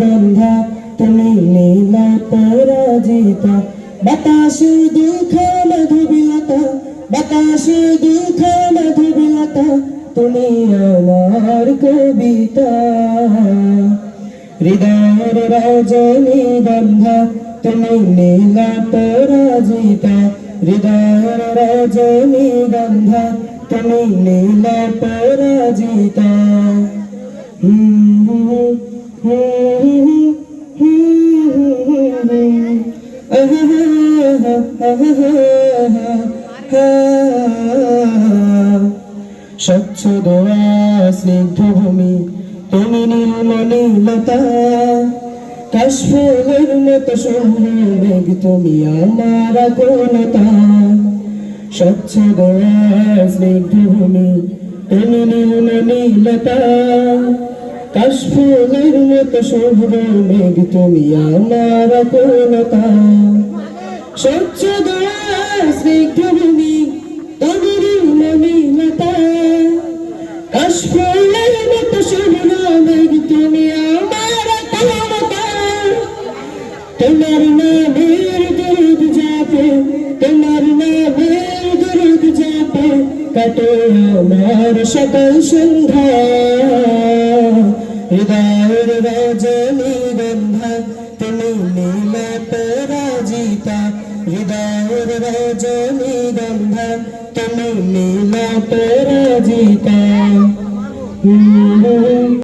গন্ধা তুমি নীলা পরাজিতা। বাতাস দুঃখ, মধুবিলতা, বাতাস দুঃখ, মধুবিলতা, তুমি আমার কবিতা। হৃদয়ের রজনী গন্ধা তুমি নীলা পরাজিতা। হৃদয়ের রজনী গন্ধা তুমি নীলা পরাজিতা। স্বচ্ছ দোয়া, স্নিগ্ধ ভূমি, তুমি নীলমণি লতা কাশফুলের মতো মেঘ, তুমি আমার কোনতা স্বচ্ছ দোয়া, স্নিগ্ধ ভূমি, তুমি নীলমণি লতা কাশফুলের মতো শুভ্র মেঘ তুমি আমার কোনতা স্বচ্ছ স্নিগ্ধ ভূমি তুমি নীলমণি লতা কাশফুলের মতো শুভ্র মেঘ তুমি আমার কোনতা তোমার নামের দুরুদ যাপে তোমার নামের দুরুদ যাপে কাটে আমার সকল সন্ধ্যা। হৃদয়ের রজনী গন্ধা তুমি নীলা পরাজিতা হৃদয়ের রজনী গন্ধা তুমি নীলা পরাজিতা হুম